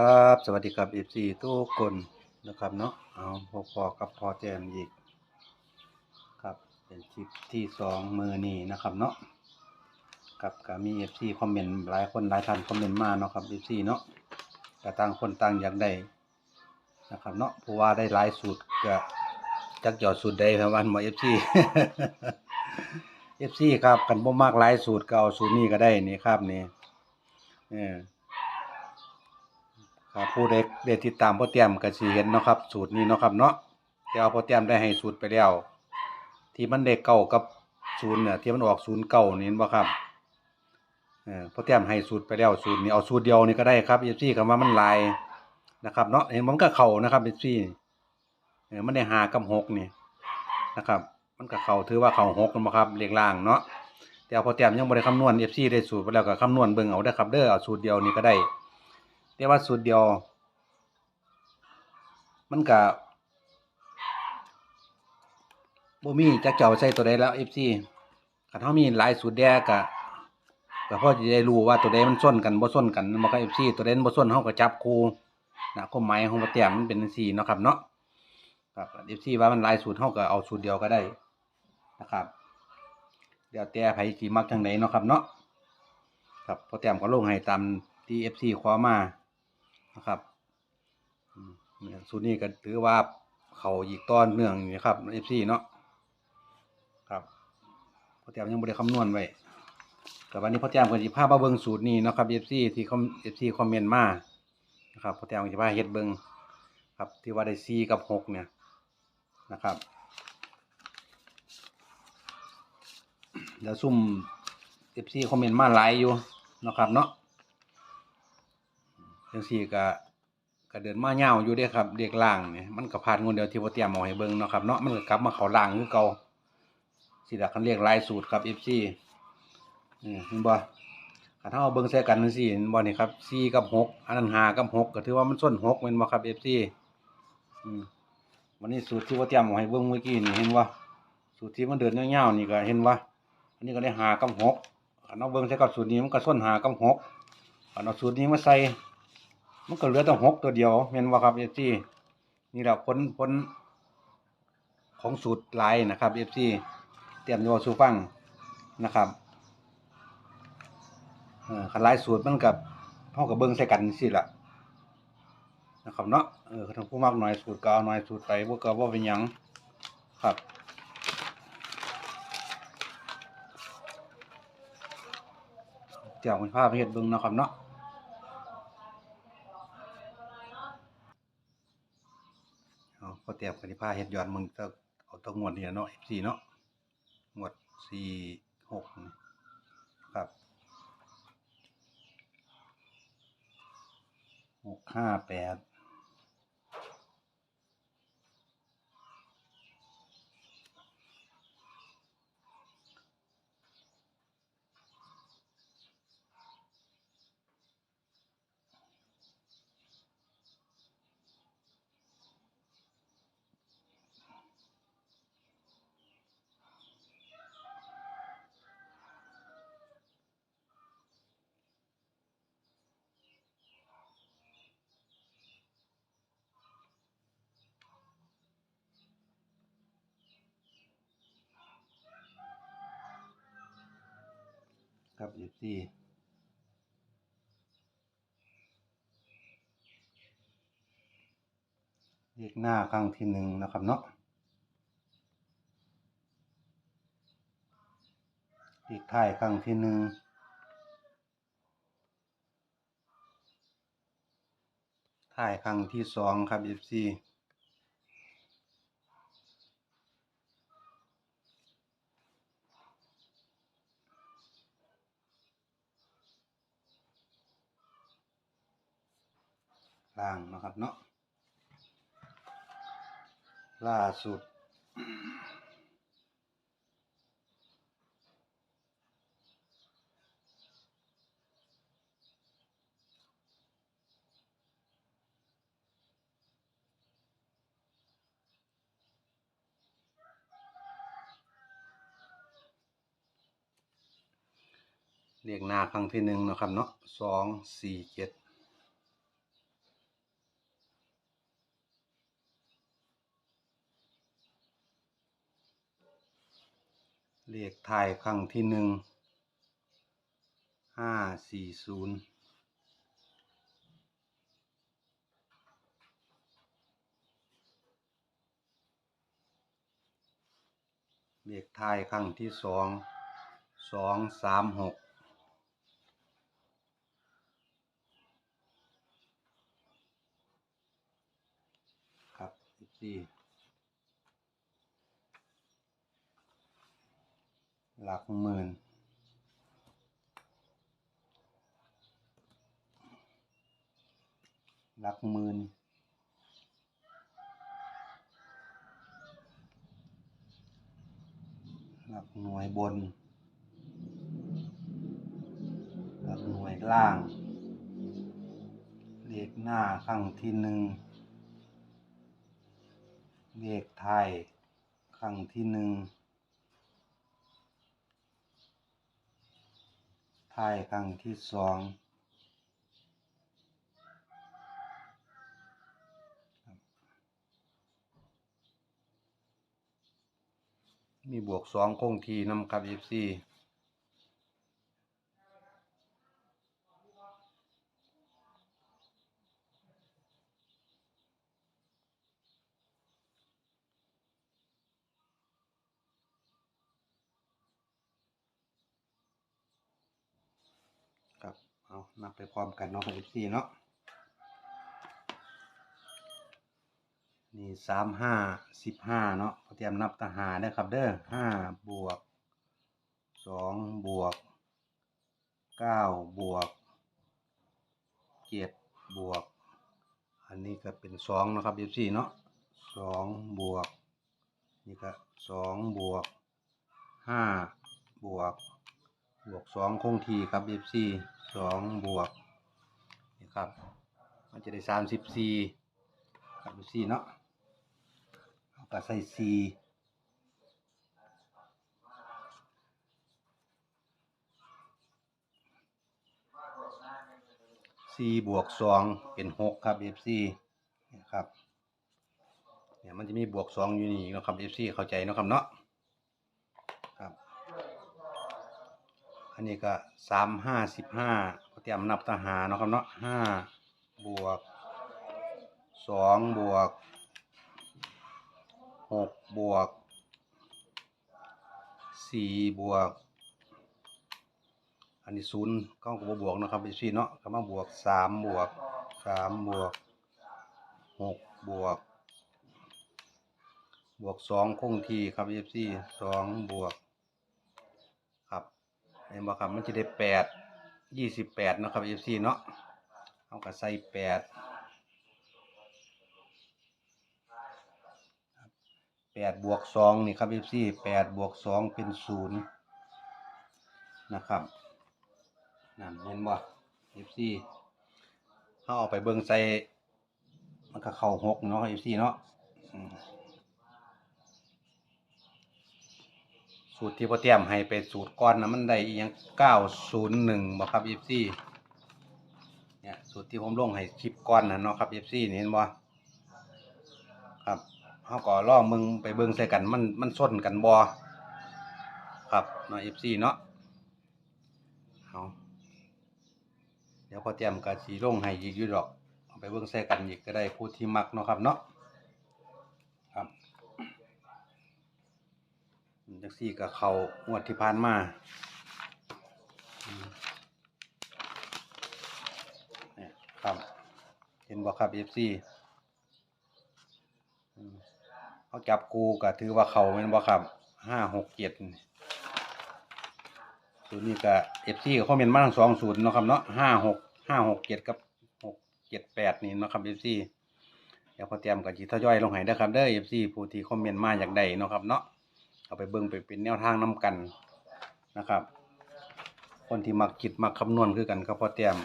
ครับสวัสดีครับ FC ทุกคนนะครับเนาะเอาพอพอกับพอแจมอีกครับเป็นคลิปที่สองมือนี้นะครับเนาะกับก็มี FC คอมเมนต์หลายคนหลายท่านคอมเมนต์มาเนาะครับ FC เนาะก็ต่างคนต่างอยากได้นะครับเนาะเพราะว่าได้หลายสูตรก็จักหยอดสูตรใดครับวันหมอ FC FC ครับกันบ่มากหลายสูตรก็เอาสูตรนี้ก็ได้นี่ครับนี่เออ ครับผู้ใดได้ติดตามโปรแกรมก็สิเห็นเนาะครับ สูตรนี้เนาะครับเนาะแต่ว่าโปรแกรมได้ให้สูตรไปแล้วที่มันได้เก้ากับศูนย์เนี่ยที่มันออกศูนย์เก้านี่นบ่ครับเออโปรแกรมให้สูตรไปแล้วสูตรนี้เอาสูตรเดียวนี่ก็ได้ครับ FC คำว่ามันลายนะครับเนาะเห็นมันก็เข้านะครับ FC เออมันได้หากับหกนี่นะครับ มันก็เข้าถือว่าเข้าหกกันบ่ครับเลขล่างเนาะแต่เอาโปรแกรมยังบ่ได้คำนวณ FC ได้สูตรไปแล้วก็คำนวณเบิ่งเอาเด้ครับเด้อเอาสูตรเดียวนี่ก็ได้ แต่ว่าสูตรเดียว มันก็บ่มีจักเจ้าใส่ตัวใดแล้ว FC คันเฮามีหลายสูตรแดก็ก็พอจะได้รู้ว่าตัวใดมันส้นกันบ่ส้นกันบ่ครับ FC ตัวใดมันบ่ส้นเฮาก็จับคู่นะความหมายของบ่เตียมมันเป็นจังซี่เนาะครับเนาะครับ FC ว่ามันลายสูตรเฮาก็เอาสูตรเดียวก็ได้นะครับเดี๋ยวแต่ไผสิมักจังไดเนาะครับเนาะครับพอเตรียมก็ลงให้ตามที่ FC ขอมา นะครับสูตรนี้ก็ถือว่าเขาอีกต้อนเนื่องนี่ครับเอฟซีเนาะครับพ่อแต้มยังบ่ได้คำนวณไว้แต่วันนี้พ่อแต้มก็สิพามาเบิงสูตรนี้นะครับเอฟซีที่คอมเอฟซีคอมเมนต์มานะครับพ่อแต้มก็สิพาเฮ็ดเบิงครับที่ว่าได้4กับ6เนี่ยนะครับเดี๋ยวซุ่มเอฟซีคอมเมนต์มาหลายอยู่นะครับเนาะ จังซี่ก็ก็เดินมาเงาวอยู่เด้ครับเด็กล่างเนี่ยมันก็ผ่านงนเดียวที่บ่เตรียมเอาให้เบิ่งเนาะครับเนาะมันก็กลับมาเขาล่างคือเก่าสิล่ะคันเรียกลายสูตรครับ FC อืมเห็นบ่คันเฮาเอาเบิ่งใส่กันจังซี่เห็นบ่นี่ครับ4กับ6อันนั้น5กับ6ก็ถือว่ามันส้น6แม่นบ่ครับ FC อืมวันนี้สูตรที่ว่าเตรียมเอาให้เบิ่งเมื่อกี้นี่เห็นบ่สูตรที่มันเดินยาๆนี่ก็เห็นบ่อันนี้ก็ได้5กับ6คันเอาเบิ่งใส่กับสูตรนี้มันก็ส้น5กับ6คันเอาสูตรนี้มาใส่ มันก็เหลือแต่หกตัวเดียวเห็นว่าครับเอฟซีนี่แหละผลผลของสูตรลายนะครับเอฟซีเตรียมตัวสูฟังนะครับเออคันลายสูตรมันกับเท่ากับเบิ้งใส่กันสิละนะครับเนาะเออทางผู้มากหน่อยสูตรก็เอาหน่อยสูตรไปพวกก็ว่าเป็นยังครับเดี๋ยวคุณภาพเฮ็ดเบิ้งนะครับเนาะ เอาพอเตรียมกันที่ผ้าเฮ็ดย้อนมึงจะเอาตัวงวดนี่ล่ะเนาะสี่เนาะงวดสี่หกครับหกห้าแปด ครับ F4 เลขหน้าครั้งที่หนึ่งนะครับเนาะเลขท้ายครั้งที่หนึ่งท้ายครั้งที่สองครับ F4 ล่างนะครับ เนาะล่าสุด เรียกหน้าครั้งที่หนึ่งนะครับเนาะสองสี่เจ็ด เลขท้ายครั้งที่หนึ่งห้าสี่ศูนย์เลขท้ายครั้งที่สองสองสามหกครับสิบสี่ หลักหมื่น หลักหมื่น หลักหน่วยบน หลักหน่วยล่าง เลขหน้าครั้งที่หนึ่ง เลขไทยครั้งที่หนึ่ง ไทายครั้งที่สองมีบวกสองคงทีน้ำกับ FC ครับเอานับไปพร้อมกันเนาะกับ FC เนาะนี่สามห้าสิบห้าเนาะเตรียมนับทหารนะครับเด้อห้าบวกสองบวกเก้าบวกเจ็ดบวก อันนี้ก็เป็นสองนะครับยี่สี่เนาะสองบวก นี่ก็สองบวกห้าบวกบวกสองคงทีครับยี่สี่ สองบวกนี่ครับ มันจะได้สามสิบสี่ครับยี่สี่เนาะเอาก็ใส่ซีซีบวกสองเป็นหกครับเอฟซีนี่ครับเนี่ยมันจะมีบวกสองอยู่นี่นะครับเอฟซีเข้าใจนะครับเนาะ ครับ อันนี้ก็สามห้าสิบห้าเตรียมนับทหารเนาะครับเนาะห้าบวกสองบวกหกบวกสี่บวก อันนี้ศูนย์ก็กับบวกนะครับพี่เนาะก็มาบวกสามบวกสามบวกหกบวก บวกสองคงที่ครับเอฟซีสองบวก เห็นบ่ครับมันจะได้แปดยี่สิบแปดนะครับเอฟซีเนาะเอากับใส่แปดแปดบวกสองนี่ครับ FC แปดบวกสองเป็นศูนย์นะครับนั่นเห็นบ่ FC เขาเอาไปเบิ่งใส่มันก็เข้าหกเนาะ FC เนาะอืม สูตรที่พ่อเตรียมให้เป็นสูตรก้อนนะมันได้อีหยังเก้าศูนย์หนึ่งบ่ครับ FC เนี่ยสูตรที่ผมลงให้คลิปก้อนนะเนาะครับ FC นี่เห็นบ่ครับเขาก็ล่อมึงไปเบิ่งใส่กันมันมันส้นกันบอครับเนาะเอฟซีเนาะเอาเดี๋ยวพอเตรียมกะสีลงให้อีกอยู่ดอกเอาไปเบิ่งใส่กันอีกก็ได้ผู้ที่มักเนาะครับเนาะครับ จักซี่กับเขางวดที่ผ่านมาเนี่ยครับ เห็นบ่ครับเอฟซีเขาจับกูก็ถือว่าเขาเป็นบ่ครับห้าหกเจ็ดศูนย์นี้ก็เอฟซีก็คอมเมนต์มาทั้งสองศูนย์เนาะครับเนาะห้าหกห้าหกเจ็ดกับหกเจ็ดแปดนี่เนาะครับเอฟซีเดี๋ยวพอเตรียมกับจีทยอยลงให้ได้ครับเด้อเอฟซีผู้ที่คอมเมนต์มาอยากได้เนาะครับเนาะ เอาไปเบิ่งไปเป็นแนวทางนํกันนะครับ คนที่มักคิดมักคำนวณคือกันครับพอเตรียม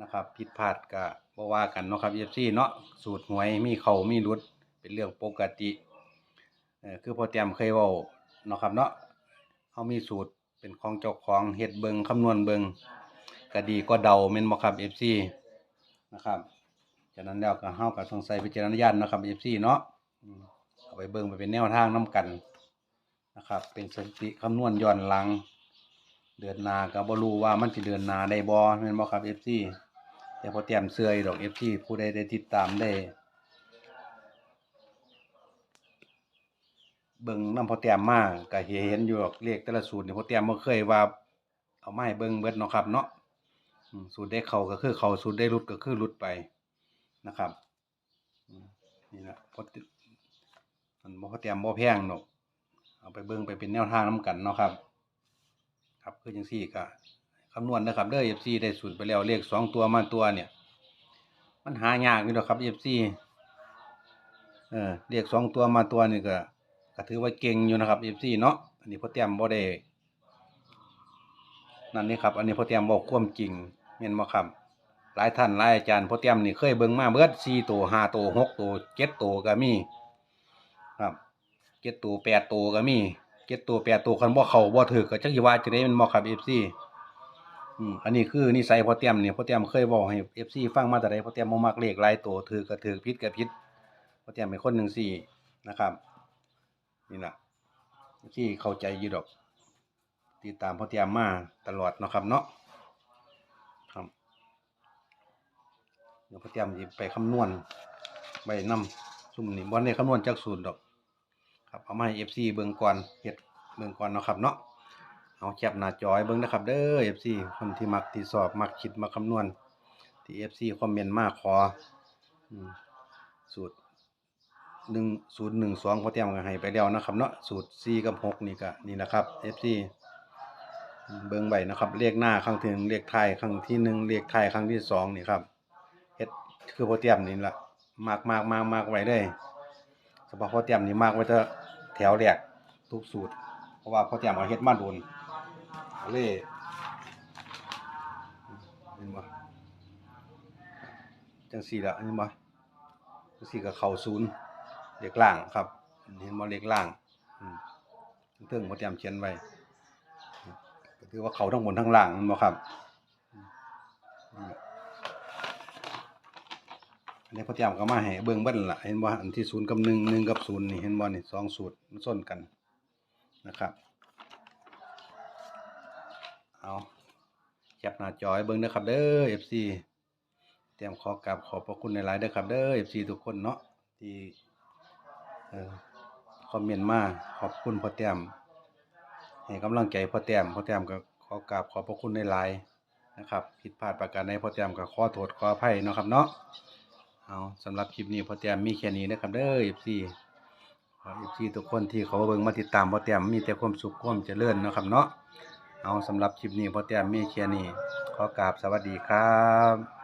นะครับผิดพลาดก็บ่ว่ากันเนาะครับเอฟซีเนาะสูตรหวยมีเขามีรุดเป็นเรื่องปกติเออคือพอเตรียมเคยเว้าเนาะครับเนาะเขามีสูตรเป็นของเจ้าของเฮ็ดเบิงคำนวณเบิงก็ดีก็เดาแม่นบ่ครับ FC นะครับฉะนั้นแล้วก็เฮาก็ต้องใส่พิจารณญาณนะครับ FC เนาะเอาไปเบิ่งไปเป็นแนวทางนํกัน นะครับ เป็นสถิติคำนวณย้อนหลัง เดือนนาก็บ่รู้ว่ามันสิเดือนนาได้บ่แม่นบ่ครับ FC แต่พอเตรียมเสื้ออยู่ดอก FC ผู้ใดได้ติดตามได้เบิ่งน้ำพอเตรียมมากก็เห็นอยู่ดอกเลขแต่ละสูตรนี่พอเตรียมบ่เคยว่าเอามาให้เบิ่งเบิดเนาะครับเนาะสูตรได้เข้าก็คือเข้าสูตรได้หลุดก็คือหลุดไปนะครับนี่ล่ะพอติมันพอเตรียมบ่แพงดอก เอาไปเบิ่งไปเป็นแนวทางนํกันเนาะครับ ครับคือจังซี่ก็คำนวณนะครับเด้อ FC ได้สูตรไปแล้วเลขสองตัวมาตัวเนี่ย มันหายากอยู่ดอกครับ FC เออเลขสองตัวมาตัวนี่ก็ก็ถือว่าเก่งอยู่นะครับ FC เนาะอันนี้พอเตรียมบ่ได้นั่นนี่ครับอันนี้พอเตรียมบอกความจริงแม่นบ่ครับหลายท่านหลายอาจารย์พอเตรียมนี่เคยเบิ่งมาเบิด4ตัว5ตัว6ตัว7ตัวก็มีครับ 7ตัว8ตัวก็มี7ตัว8ตัวคันบ่เขาบ่ถูกก็จักสิว่าจังได๋แม่นบ่ครับ FC อืมอันนี้คือนิสัยพ่อเตรียมเนี่ยพ่อเตรียมเคยบอกให้ FC ฟังมาแต่ใดพ่อเตรียมบ่มักเลขหลายตัวถือก็ถือผิดก็ผิดพอเตรียมเป็นคนจังซี่นะครับ นี่ล่ะที่เข้าใจอยู่ดอกติดตามพ่อเตรียมมาตลอดนะครับเนาะครับเดี๋ยวพอเตรียมสิไปคำนวณไว้นำซุ่มนี่บ่ได้คำนวณจากศูนย์ดอก ครับเอามาให้ FC เบิ่งก่อนเฮ็ดเบิ่งก่อนเนาะครับเนาะเอาแคปหน้าจอให้เบิ่งนะครับเด้อ FC คนที่มักที่สอบมักคิดมักคำนวณที่ FC คอมเมนต์มาขอสูตรหนึ่งสูตรหนึ่งสองพอเตรียมกันให้ไปแล้วนะครับเนาะสูตรสี่กับหกนี่ก็นี่นะครับ FC เบิ่งไว้นะครับเลขหน้าครั้งที่หนึ่งเลขท้ายครั้งที่หนึ่งเลขท้ายครั้งที่สองนี่ครับเฮ็ดคือพอเตรียมนี่ละมากมากมากมากไว้เล ยเฉพาะพอเตรียมนี่มากไว้เถอะแถวแรกทุกสูตร เพราะว่าพอเตรียมเอาเฮ็ดมาโดนเลยเห็นบ่จังสี่ละเห็นบ่จังสี่ก็เข้าศูนย์เลขล่างครับ เห็นบ่เลขล่างเทิงพอเตรียมเขียนไว้ก็ถือว่าเขาทั้งบนทั้งล่างม่นบ่ครับ อันนี้พอเตรียมก็มาให้เบิ่งเบิดนั่นล่ะเห็นบ่อันที่ศูนย์กับหนึ่งหนึ่งกับศูนย์นี่เห็นบ่นี่สองสูตรมันส้นกันนะครับ เอาแคปหน้าจอให้เบิ่งเด้อครับเด้อ FC เตรียมขอกราบขอบพระคุณในหลายเด้อครับเด้อ FC ทุกคนเนาะที่เออคอมเมนต์มาขอบคุณพ่อแต้มให้กำลังใจพ่อแต้มพ่อแต้มก็ขอกราบขอบพระคุณในหลายนะครับผิดพลาดประการใดพ่อแต้มก็ขอโทษขออภัยเนาะครับเนาะ เอาสำหรับคลิปนี้พ่อแต้มมีแค่นี้นะครับเด้อ FC ขอเอฟซีทุกคนที่เขาเบิ่งมาติดตามพ่อแต้มมีแต่ความสุขความเจริญนะครับเนาะเอาสำหรับคลิปนี้พ่อแต้มมีแค่นี้ขอกราบสวัสดีครับ